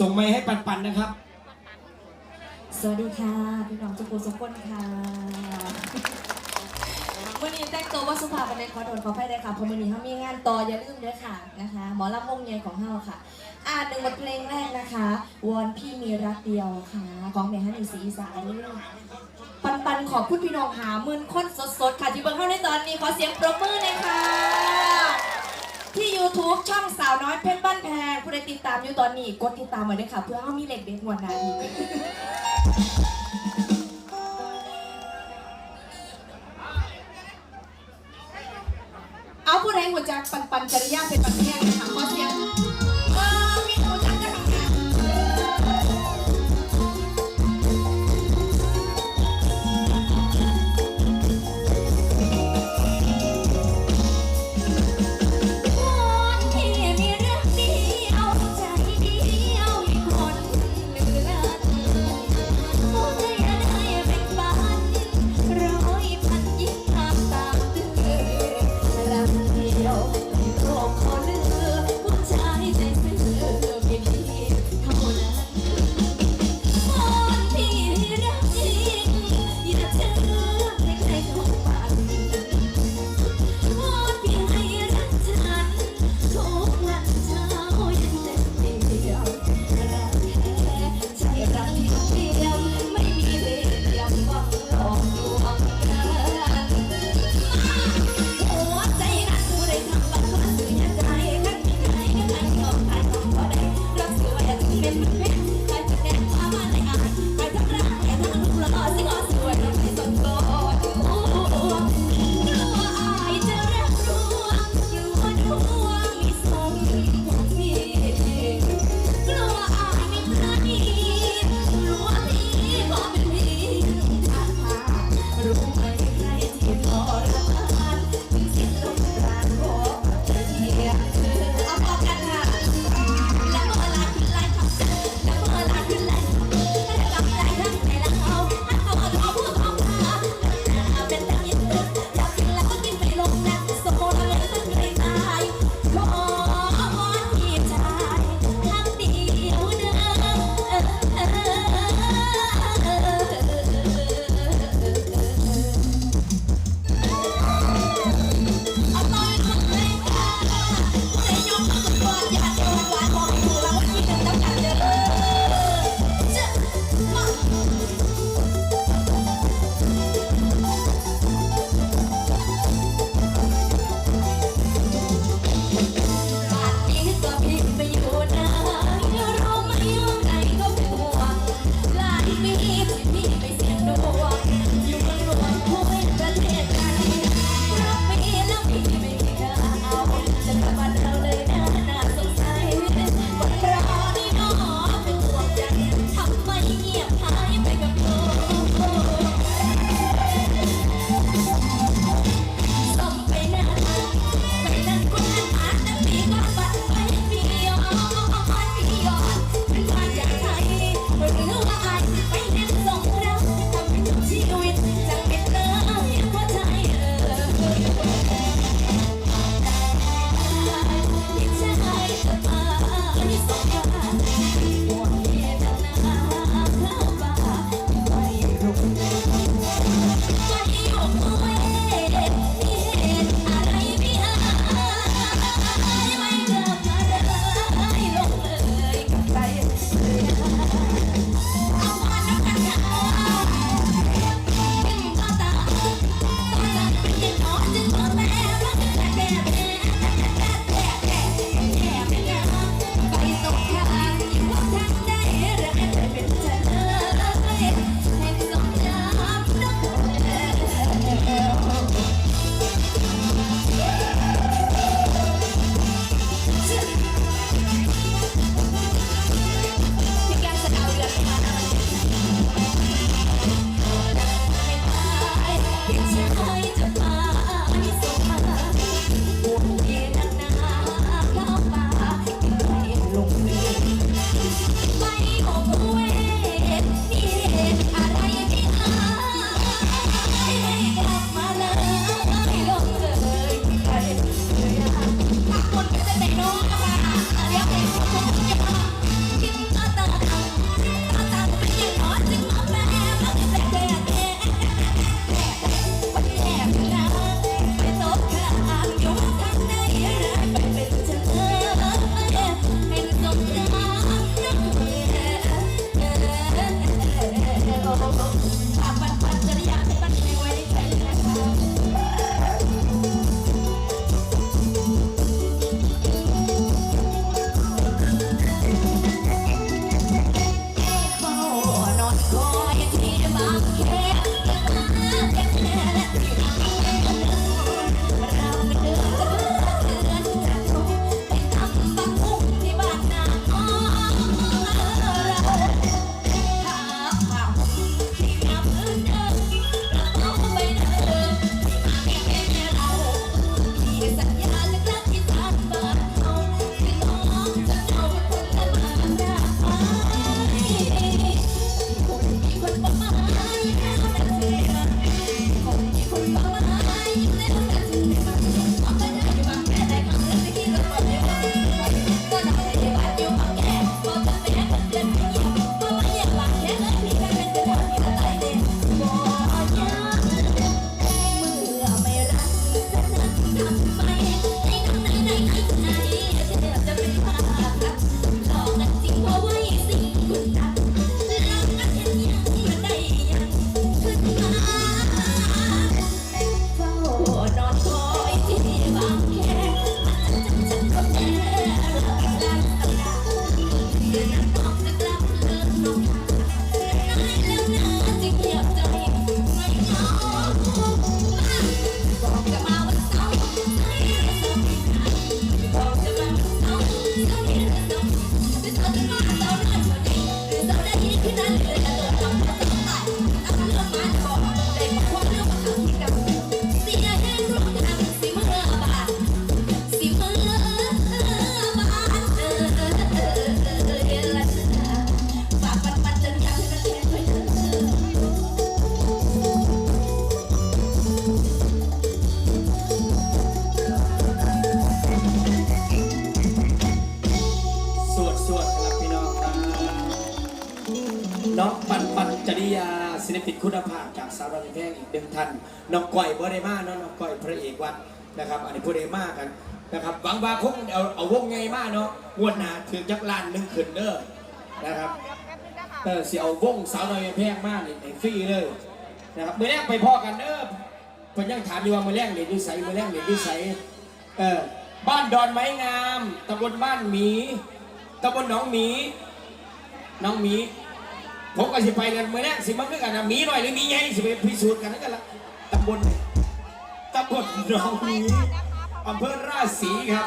ส่งไม้ให้ปันปันนะครับ สวัสดีค่ะพี่น้องทุกคนทุกคนค่ะวันนี้แต่งตัวว่าสุภาพวันนี้ขอโทษขออภัยด้วยค่ะเพราะวันนี้เขามีงานต่ออย่าลืมเด้อค่ะนะคะ หมอลำวงใหญ่ของเฮาค่ะ อ่านหนึ่งบทเพลงแรกนะคะ วอนพี่มีรักเดียวค่ะ ของแม่ฮันนี่สีอีสานปันปันขอบคุณพี่น้องหาหมื่นคนสดๆค่ะที่เบิ่งเข้าในตอนนี้ขอเสียงปรบมือหน่อยค่ะ ที่ YouTube ช่องสาวน้อยเพชรบ้านแพงผู้ใดติดตามอยู่ตอนนี้กดติดตามไว้ด้วยค่ะ เพื่อเขามีเหล็กเด็ดหัวหนาอีกเอาผู้ใดหัวจักปันปันจริยาเป็นปันแพงนะคะขอเสียงาวรามแพงอีกหนึ่งท่านน้องก้อยบ่ได้มาเนาะน้องก้อยพระเอกวัดนะครับ อันนี้ผู้ใดมากันนะครับหวังว่าคงเอาเอาวงไงมาเนาะงวดหนาถึงจักล้านหนึ่งขึ้นเด้อนะครับเออสิเอาวงสาวน้อยแพงมากนี่ให้ฟรีเลยนะครับมือแรกไปพ่อกันเด้อเพิ่นยังถามอยู่ว่ามือแรกเรียนวิสัยมือแรกเรียนวิสัยเออบ้านดอนไม้งามตำบลบ้านหมีตำบลหนองหมีน้องหมี ผมก็สิไปกันเมื่อนี้สิมาคือกันนะหมีหน่อยหรือหมีใหญ่สิไปพิสูจน์กันนั่นกันละตำบลตำบลหนองหมีอำเภอราชสีครับ